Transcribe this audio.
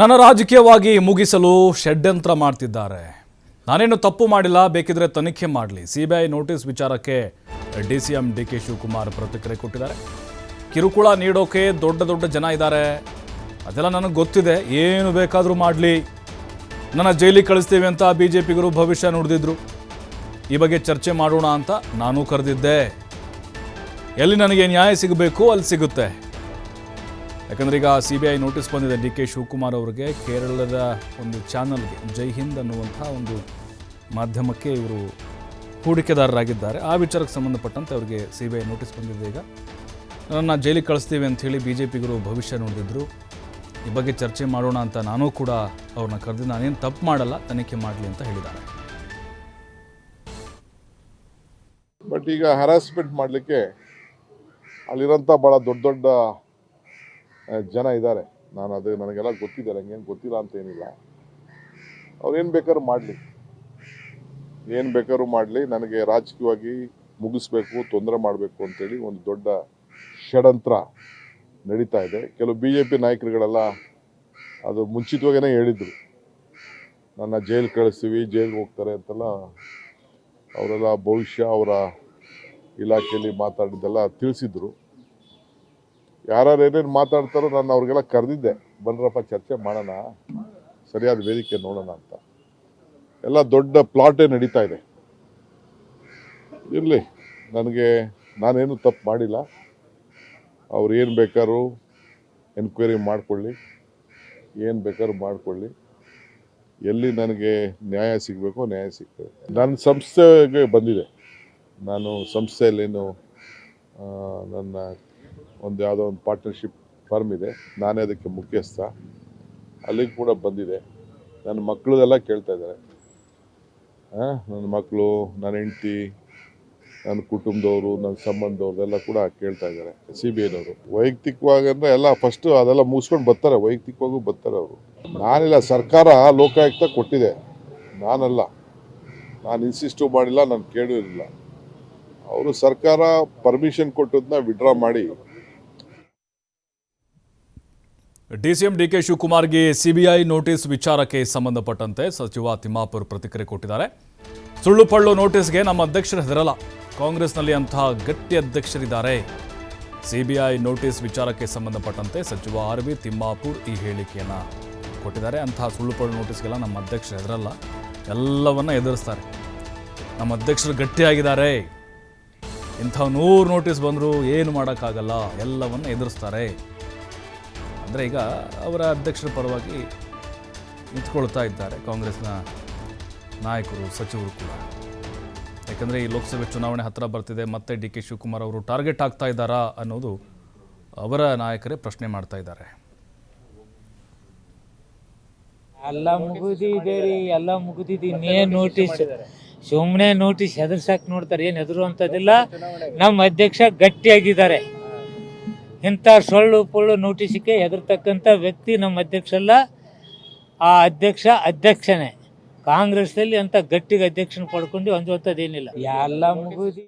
ನನ್ನ ರಾಜಕೀಯವಾಗಿ ಮುಗಿಸಲು ಷಡ್ಯಂತ್ರ ಮಾಡ್ತಿದ್ದಾರೆ. ನಾನೇನು ತಪ್ಪು ಮಾಡಿಲ್ಲ, ಬೇಕಿದ್ರೆ ತನಿಖೆ ಮಾಡಲಿ. ಸಿಬಿಐ ನೋಟಿಸ್ ವಿಚಾರಕ್ಕೆ D C M D K Shivakumar ಪ್ರತಿಕ್ರಿಯೆ ಕೊಟ್ಟಿದ್ದಾರೆ. ಕಿರುಕುಳ ನೀಡೋಕೆ ದೊಡ್ಡ ದೊಡ್ಡ ಜನ ಇದ್ದಾರೆ. ಅದೆಲ್ಲ ನನಗೆ ಗೊತ್ತಿದೆ. ಏನು ಬೇಕಾದರೂ ಮಾಡಲಿ. ನನ್ನ ಜೈಲಿಗೆ ಕಳಿಸ್ತೀವಿ ಅಂತ ಬಿ ಜೆ ಪಿಗರು ಭವಿಷ್ಯ ನುಡಿದಿದ್ರು. ಈ ಬಗ್ಗೆ ಚರ್ಚೆ ಮಾಡೋಣ ಅಂತ ನಾನು ಕರೆದಿದ್ದೆ. ಎಲ್ಲಿ ನನಗೆ ನ್ಯಾಯ ಸಿಗಬೇಕು, ಅಲ್ಲಿ ಸಿಗುತ್ತೆ. ಯಾಕಂದ್ರೆ ಈಗ ಸಿ ಬಿ ಐ ನೋಟಿಸ್ ಬಂದಿದೆ ಡಿ ಕೆ ಶಿವಕುಮಾರ್ ಅವರಿಗೆ ಕೇರಳದ ಒಂದು ಚಾನಲ್ಗೆ ಜೈ ಹಿಂದ್ ಅನ್ನುವಂಥ ಒಂದು ಮಾಧ್ಯಮಕ್ಕೆ ಇವರು ಹೂಡಿಕೆದಾರರಾಗಿದ್ದಾರೆ. ಆ ವಿಚಾರಕ್ಕೆ ಸಂಬಂಧಪಟ್ಟಂತೆ ಅವರಿಗೆ ಸಿ ಬಿ ಐ ನೋಟಿಸ್ ಬಂದಿದೆ ಈಗ. ನನ್ನ ಜೈಲಿಗೆ ಕಳಿಸ್ತೀವಿ ಅಂತ ಹೇಳಿ ಬಿ ಜೆ ಪಿಗರು ಭವಿಷ್ಯ ನೋಡಿದ್ರು ಈ ಬಗ್ಗೆ ಚರ್ಚೆ ಮಾಡೋಣ ಅಂತ ನಾನು ಕೂಡ ಅವ್ರನ್ನ ಕರೆದು ನಾನೇನು ತಪ್ಪು ಮಾಡಲ್ಲ, ತನಿಖೆ ಮಾಡಲಿ ಅಂತ ಹೇಳಿದ್ದಾರೆ. ಬಟ್ ಈಗ ಹರಾಸ್ಮೆಂಟ್ ಮಾಡಲಿಕ್ಕೆ ಅಲ್ಲಿರೋಂಥ ಭಾಳ ದೊಡ್ಡ ದೊಡ್ಡ ಜನ ಇದ್ದಾರೆ. ನಾನು ಅದು ನನಗೆಲ್ಲ ಗೊತ್ತಿದೆ ಹಂಗೇನು ಗೊತ್ತಿಲ್ಲ ಅಂತ ಏನಿಲ್ಲ. ಅವ್ರು ಏನು ಬೇಕಾದ್ರೂ ಮಾಡಲಿ. ಏನು ಬೇಕಾದ್ರೂ ಮಾಡಲಿ. ನನಗೆ ರಾಜಕೀಯವಾಗಿ ಮುಗಿಸ್ಬೇಕು, ತೊಂದರೆ ಮಾಡಬೇಕು ಅಂತೇಳಿ ಒಂದು ದೊಡ್ಡ ಷಡಂತ್ರ ನಡೀತಾ ಇದೆ. ಕೆಲವು ಬಿ ಜೆ ಪಿ ನಾಯಕರುಗಳೆಲ್ಲ ಅದು ಮುಂಚಿತವಾಗೇ ಹೇಳಿದರು. ನನ್ನ ಜೈಲು ಕಳಿಸ್ತೀವಿ, ಜೈಲಿಗೆ ಹೋಗ್ತಾರೆ ಅಂತೆಲ್ಲ. ಅವರೆಲ್ಲ ಭವಿಷ್ಯ ಅವರ ಇಲಾಖೆಯಲ್ಲಿ ಮಾತಾಡಿದ್ದೆಲ್ಲ ತಿಳಿಸಿದ್ರು. ಯಾರ್ಯಾರು ಏನೇನು ಮಾತಾಡ್ತಾರೋ ನಾನು ಅವ್ರಿಗೆಲ್ಲ ಕರೆದಿದ್ದೆ. ಬನ್ರಪ್ಪ ಚರ್ಚೆ ಮಾಡೋಣ. ಸರಿಯಾದ ವೇದಿಕೆ ನೋಡೋಣ ಅಂತ. ಎಲ್ಲ ದೊಡ್ಡ ಪ್ಲಾಟೇ ನಡೀತಾ ಇದೆ. ಇರಲಿ. ನನಗೆ, ನಾನೇನು ತಪ್ಪು ಮಾಡಿಲ್ಲ. ಅವ್ರು ಏನು ಬೇಕಾದ್ರೂ ಎನ್ಕ್ವೈರಿ ಮಾಡಿಕೊಳ್ಳಿ. ಏನು ಬೇಕಾದ್ರೂ ಮಾಡಿಕೊಳ್ಳಿ. ಎಲ್ಲಿ ನನಗೆ ನ್ಯಾಯ ಸಿಗಬೇಕೋ ನ್ಯಾಯ ಸಿಗ್ತದೆ. ನನ್ನ ಸಂಸ್ಥೆಗೆ ಬಂದಿದೆ. ನಾನು ಸಂಸ್ಥೆಯಲ್ಲೇನು ನನ್ನ ಒಂದು ಯಾವುದೋ ಒಂದು ಪಾರ್ಟ್ನರ್ಶಿಪ್ ಫರ್ಮ್ ಇದೆ. ನಾನೇ ಅದಕ್ಕೆ ಮುಖ್ಯಸ್ಥ. ಅಲ್ಲಿಗೆ ಕೂಡ ಬಂದಿದೆ. ನನ್ನ ಮಕ್ಕಳದೆಲ್ಲ ಕೇಳ್ತಾ ಇದ್ದಾರೆ. ನನ್ನ ಮಕ್ಕಳು ನನ್ನ ಹೆಂಡತಿ, ನನ್ನ ಕುಟುಂಬದವರು, ನನ್ನ ಸಂಬಂಧದವ್ರದೆಲ್ಲ ಕೂಡ ಕೇಳ್ತಾ ಇದ್ದಾರೆ. ಸಿ ಬಿ ಐನವರು. ವೈಯಕ್ತಿಕವಾಗಿ ಅಂದರೆ ಎಲ್ಲ ಫಸ್ಟು ಅದೆಲ್ಲ ಮುಗಿಸ್ಕೊಂಡು ಬರ್ತಾರೆ. ವೈಯಕ್ತಿಕವಾಗೂ ಬರ್ತಾರೆ ಅವರು. ನಾನಿಲ್ಲ, ಸರ್ಕಾರ ಲೋಕಾಯುಕ್ತ ಕೊಟ್ಟಿದೆ. ನಾನಲ್ಲ. ನಾನು ಇನ್ಸಿಸ್ಟು ಮಾಡಿಲ್ಲ, ನಾನು ಕೇಳಿರಲಿಲ್ಲ ಅವರು ಸರ್ಕಾರ ಪರ್ಮಿಷನ್ ಕೊಟ್ಟದನ್ನ ವಿಡ್ರಾ ಮಾಡಿ. ಡಿ ಡಿಕೆ ಶಿವಕುಮಾರ್ಗೆ ಸಿಬಿಐ ನೋಟಿಸ್ ವಿಚಾರಕ್ಕೆ ಸಂಬಂಧಪಟ್ಟಂತೆ ಸಚಿವ ತಿಮ್ಮಾಪುರ್ ಪ್ರತಿಕ್ರಿಯೆ ಕೊಟ್ಟಿದ್ದಾರೆ. ಸುಳ್ಳು ಪಳ್ಳು ನೋಟಿಸ್ಗೆ ನಮ್ಮ ಅಧ್ಯಕ್ಷರು ಹೆದರಲ್ಲ. ಕಾಂಗ್ರೆಸ್ನಲ್ಲಿ ಅಂತಹ ಗಟ್ಟಿ ಅಧ್ಯಕ್ಷರಿದ್ದಾರೆ. ಸಿಬಿಐ ನೋಟಿಸ್ ವಿಚಾರಕ್ಕೆ ಸಂಬಂಧಪಟ್ಟಂತೆ ಸಚಿವ ಆರ್ ವಿ ತಿಮ್ಮಾಪುರ್ ಈ ಹೇಳಿಕೆಯನ್ನು ಕೊಟ್ಟಿದ್ದಾರೆ. ಅಂತಹ ಸುಳ್ಳು ಪಳ್ಳು ನೋಟಿಸ್ಗೆಲ್ಲ ನಮ್ಮ ಅಧ್ಯಕ್ಷರು ಹೆದರಲ್ಲ. ಎಲ್ಲವನ್ನ ಎದುರಿಸ್ತಾರೆ. ನಮ್ಮ ಅಧ್ಯಕ್ಷರು ಗಟ್ಟಿಯಾಗಿದ್ದಾರೆ. ಇಂಥ ನೂರು ನೋಟಿಸ್ ಬಂದರೂ ಏನು ಮಾಡೋಕ್ಕಾಗಲ್ಲ. ಎಲ್ಲವನ್ನು ಎದುರಿಸ್ತಾರೆ. ಅಂದರೆ ಈಗ ಅವರ ಅಧ್ಯಕ್ಷರ ಪರವಾಗಿ ನಿಂತ್ಕೊಳ್ತಾ ಇದ್ದಾರೆ ಕಾಂಗ್ರೆಸ್ನ ನಾಯಕರು, ಸಚಿವರು ಕೂಡ. ಯಾಕಂದರೆ ಈ ಲೋಕಸಭೆ ಚುನಾವಣೆ ಹತ್ತಿರ ಬರ್ತಿದೆ, ಮತ್ತೆ ಡಿ ಕೆ ಶಿವಕುಮಾರ್ ಅವರು ಟಾರ್ಗೆಟ್ ಆಗ್ತಾ ಇದ್ದಾರಾ ಅನ್ನೋದು ಅವರ ನಾಯಕರೇ ಪ್ರಶ್ನೆ ಮಾಡ್ತಾ ಇದ್ದಾರೆ. ಎಲ್ಲ ಎಲ್ಲ ಮುಗಿದಿದೆ ಇನ್ನೇನು ನೋಟಿಸ್ ಸುಮ್ಮನೆ ನೋಟಿಸ್ ಹೆದರ್ಸಕ್ ನೋಡ್ತಾರೆ, ಏನ್ ಅಂತದಿಲ್ಲ ನಮ್ಮ ಅಧ್ಯಕ್ಷ ಗಟ್ಟಿಯಾಗಿದ್ದಾರೆ. ಇಂಥ ಸೊಳ್ಳು ಪೊಳ್ಳು ನೋಟಿಸಿಗೆ ಹೆದರ್ತಕ್ಕಂಥ ವ್ಯಕ್ತಿ ನಮ್ಮ ಅಧ್ಯಕ್ಷ ಅಲ್ಲ ಆ ಅಧ್ಯಕ್ಷ ಅಧ್ಯಕ್ಷನೇ. ಕಾಂಗ್ರೆಸ್ನಲ್ಲಿ ಅಂತ ಗಟ್ಟಿಗೆ ಅಧ್ಯಕ್ಷನ ಪಡ್ಕೊಂಡು ಅಂಜುವಂಥದ್ದು ಏನಿಲ್ಲ ಎಲ್ಲ ಮುಗಿದಿ